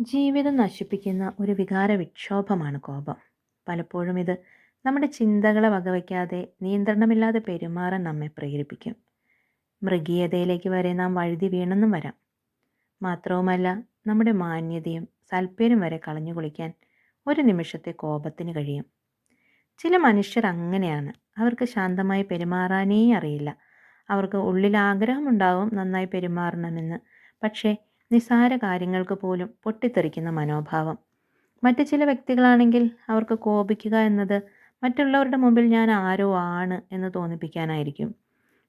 ജീവിതം നശിപ്പിക്കുന്ന ഒരു വികാര വിക്ഷോഭമാണ് കോപം. പലപ്പോഴും ഇത് നമ്മുടെ ചിന്തകളെ വകവയ്ക്കാതെ നിയന്ത്രണമില്ലാതെ പെരുമാറാൻ നമ്മെ പ്രേരിപ്പിക്കും. മൃഗീയതയിലേക്ക് വരെ നാം വഴുതി വീണെന്നും വരാം. മാത്രവുമല്ല നമ്മുടെ മാന്യതയും സൽപ്പേരും വരെ കളഞ്ഞു കുളിക്കാൻ ഒരു നിമിഷത്തെ കോപത്തിന് കഴിയും. ചില മനുഷ്യർ അങ്ങനെയാണ്. അവർക്ക് ശാന്തമായി പെരുമാറാനേ അറിയില്ല. അവർക്ക് ഉള്ളിൽ ആഗ്രഹമുണ്ടാവും നന്നായി പെരുമാറണമെന്ന്. പക്ഷേ നിസ്സാര കാര്യങ്ങൾക്ക് പോലും പൊട്ടിത്തെറിക്കുന്ന മനോഭാവം. മറ്റു ചില വ്യക്തികളാണെങ്കിൽ അവർക്ക് കോപിക്കുക എന്നത് മറ്റുള്ളവരുടെ മുമ്പിൽ ഞാൻ ആരോ ആണ് എന്ന് തോന്നിപ്പിക്കാനായിരിക്കും.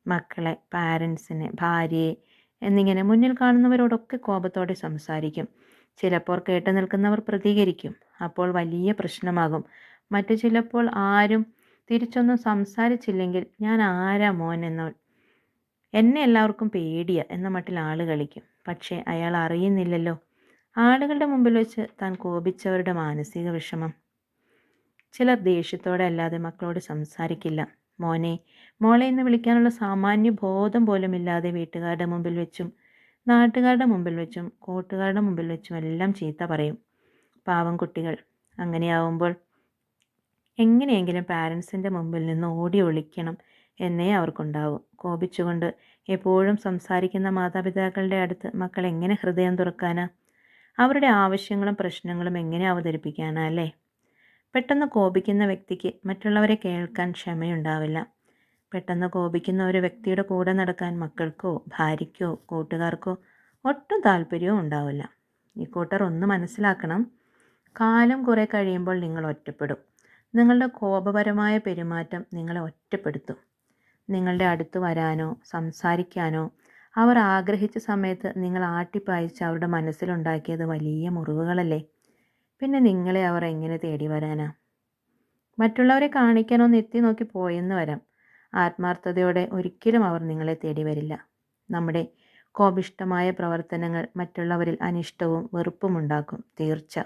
മക്കളെ പാരൻസിനെ ഭാര്യയെ എന്നിങ്ങനെ മുന്നിൽ കാണുന്നവരോടൊക്കെ കോപത്തോടെ സംസാരിക്കും. ചിലപ്പോൾ കേട്ടു നിൽക്കുന്നവർ പ്രതികരിക്കും. അപ്പോൾ വലിയ പ്രശ്നമാകും. മറ്റു ചിലപ്പോൾ ആരും തിരിച്ചൊന്നും സംസാരിച്ചില്ലെങ്കിൽ ഞാൻ ആരാ മോൻ എന്ന എന്നെ എല്ലാവർക്കും പേടിയ എന്ന മട്ടിൽ ആൾ കളിക്കും. പക്ഷേ അയാൾ അറിയുന്നില്ലല്ലോ. ആളുകളുടെ മുമ്പിൽ വെച്ച് താൻ കോപിച്ചവരുടെ മാനസിക വിഷമം. ചിലർ ദേഷ്യത്തോടെ അല്ലാതെ മക്കളോട് സംസാരിക്കില്ല. മോനെ മോളെ എന്ന് വിളിക്കാനുള്ള സാമാന്യ ബോധം പോലും ഇല്ലാതെ വീട്ടുകാരുടെ മുമ്പിൽ വെച്ചും നാട്ടുകാരുടെ മുമ്പിൽ വെച്ചും കോട്ടുകാരുടെ മുമ്പിൽ വെച്ചും എല്ലാം ചീത്ത പറയും. പാവം കുട്ടികൾ. അങ്ങനെയാവുമ്പോൾ എങ്ങനെയെങ്കിലും പാരൻസിന്റെ മുമ്പിൽ നിന്ന് ഓടി ഒളിക്കണം. എന്നേ അവർക്കുണ്ടാവും. കോപിച്ചുകൊണ്ട് എപ്പോഴും സംസാരിക്കുന്ന മാതാപിതാക്കളുടെ അടുത്ത് മക്കൾ എങ്ങനെ ഹൃദയം തുറക്കാനാ? അവരുടെ ആവശ്യങ്ങളും പ്രശ്നങ്ങളും എങ്ങനെ അവതരിപ്പിക്കാനാ അല്ലേ? പെട്ടെന്ന് കോപിക്കുന്ന വ്യക്തിക്ക് മറ്റുള്ളവരെ കേൾക്കാൻ ക്ഷമയുണ്ടാവില്ല. പെട്ടെന്ന് കോപിക്കുന്ന ഒരു വ്യക്തിയുടെ കൂടെ നടക്കാൻ മക്കൾക്കോ ഭാര്യയ്ക്കോ കൂട്ടുകാർക്കോ ഒട്ടും താല്പര്യവും ഉണ്ടാവില്ല. ഈ കൂട്ടർ ഒന്ന് മനസ്സിലാക്കണം. കാലം കുറേ കഴിയുമ്പോൾ നിങ്ങൾ ഒറ്റപ്പെടും. നിങ്ങളുടെ കോപപരമായ പെരുമാറ്റം നിങ്ങളെ ഒറ്റപ്പെടുത്തും. നിങ്ങളുടെ അടുത്ത് വരാനോ സംസാരിക്കാനോ അവർ ആഗ്രഹിച്ച സമയത്ത് നിങ്ങൾ ആട്ടിപ്പായിച്ച് അവരുടെ മനസ്സിലുണ്ടാക്കിയത് വലിയ മുറിവുകളല്ലേ? പിന്നെ നിങ്ങളെ അവർ എങ്ങനെ തേടി വരാനാ? മറ്റുള്ളവരെ കാണിക്കാനോ നെത്തി നോക്കി പോയെന്ന് വരാം. ആത്മാർത്ഥതയോടെ ഒരിക്കലും അവർ നിങ്ങളെ തേടി വരില്ല. നമ്മുടെ കോപിഷ്ടമായ പ്രവർത്തനങ്ങൾ മറ്റുള്ളവരിൽ അനിഷ്ടവും വെറുപ്പും ഉണ്ടാക്കും തീർച്ച.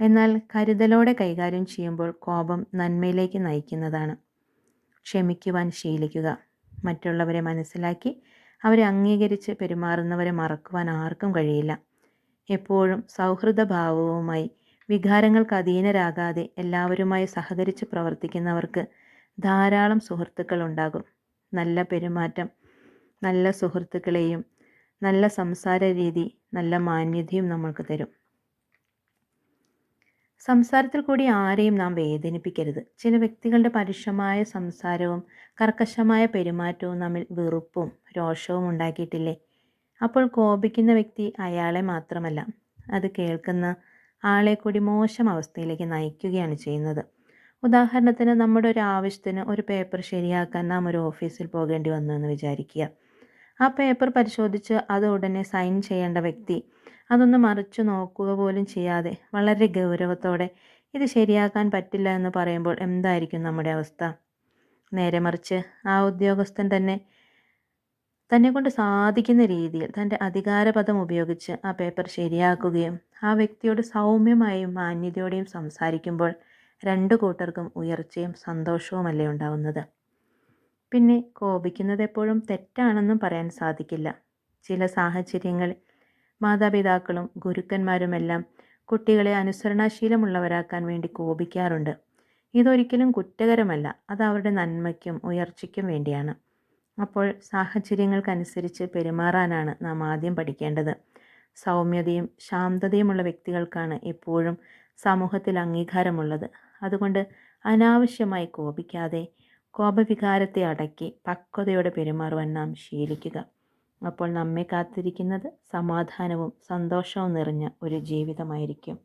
എന്നാൽ കരുതലോടെ കൈകാര്യം ചെയ്യുമ്പോൾ കോപം നന്മയിലേക്ക് നയിക്കുന്നതാണ്. ക്ഷമിക്കുവാൻ ശീലിക്കുക. മറ്റുള്ളവരെ മനസ്സിലാക്കി അവരെ അംഗീകരിച്ച് പെരുമാറുന്നവരെ മറക്കുവാൻ ആർക്കും കഴിയില്ല. എപ്പോഴും സൗഹൃദഭാവവുമായി വികാരങ്ങൾക്ക് അധീനരാകാതെ എല്ലാവരുമായി സഹകരിച്ച് പ്രവർത്തിക്കുന്നവർക്ക് ധാരാളം സുഹൃത്തുക്കൾ ഉണ്ടാകും. നല്ല പെരുമാറ്റം നല്ല സുഹൃത്തുക്കളെയും നല്ല സംസാര രീതി നല്ല മാന്യതയും നമ്മൾക്ക് തരും. സംസാരത്തിൽ കൂടി ആരെയും നാം വേദനിപ്പിക്കരുത്. ചില വ്യക്തികളുടെ പരുഷമായ സംസാരവും കർക്കശമായ പെരുമാറ്റവും നമ്മിൽ വെറുപ്പും രോഷവും ഉണ്ടാക്കിയിട്ടില്ലേ? അപ്പോൾ കോപിക്കുന്ന വ്യക്തി അയാളെ മാത്രമല്ല അത് കേൾക്കുന്ന ആളെ കൂടി മോശം അവസ്ഥയിലേക്ക് നയിക്കുകയാണ് ചെയ്യുന്നത്. ഉദാഹരണത്തിന് നമ്മുടെ ഒരു ആവശ്യത്തിന് ഒരു പേപ്പർ ശരിയാക്കാൻ നാം ഒരു ഓഫീസിൽ പോകേണ്ടി വന്നു എന്ന് വിചാരിക്കുക. ആ പേപ്പർ പരിശോധിച്ച് അത് ഉടനെ സൈൻ ചെയ്യേണ്ട വ്യക്തി അതൊന്ന് മറിച്ചു നോക്കുക പോലും ചെയ്യാതെ വളരെ ഗൗരവത്തോടെ ഇത് ശരിയാക്കാൻ പറ്റില്ല എന്ന് പറയുമ്പോൾ എന്തായിരിക്കും നമ്മുടെ അവസ്ഥ? നേരെ മറിച്ച് ആ ഉദ്യോഗസ്ഥൻ തന്നെ തന്നെ കൊണ്ട് സാധിക്കുന്ന രീതിയിൽ തന്റെ അധികാരപദം ഉപയോഗിച്ച് ആ പേപ്പർ ശരിയാക്കുകയും ആ വ്യക്തിയോട് സൗമ്യമായും മാന്യതയോടെയും സംസാരിക്കുമ്പോൾ രണ്ടു കൂട്ടർക്കും ഉയർച്ചയും സന്തോഷവുമല്ലേ ഉണ്ടാവുന്നത്? പിന്നെ കോപിക്കുന്നത് എപ്പോഴും തെറ്റാണെന്നും പറയാൻ സാധിക്കില്ല. ചില സാഹചര്യങ്ങളിൽ മാതാപിതാക്കളും ഗുരുക്കന്മാരുമെല്ലാം കുട്ടികളെ അനുസരണാശീലമുള്ളവരാക്കാൻ വേണ്ടി കോപിക്കാറുണ്ട്. ഇതൊരിക്കലും കുറ്റകരമല്ല അത് അവരുടെ നന്മയ്ക്കും ഉയർച്ചയ്ക്കും വേണ്ടിയാണ്. അപ്പോൾ സാഹചര്യങ്ങൾക്കനുസരിച്ച് പെരുമാറാനാണ് നാം ആദ്യം പഠിക്കേണ്ടത്. സൗമ്യതയും ശാന്തതയുമുള്ള വ്യക്തികൾക്കാണ് എപ്പോഴും സമൂഹത്തിൽ അംഗീകാരമുള്ളത്. അതുകൊണ്ട് അനാവശ്യമായി കോപിക്കാതെ കോപവികാരത്തെ അടക്കി പക്വതയോടെ പെരുമാറുവാൻ നാം ശീലിക്കുക. അപ്പോൾ നമ്മെ കാത്തിരിക്കുന്നത് സമാധാനവും സന്തോഷവും നിറഞ്ഞ ഒരു ജീവിതമായിരിക്കും.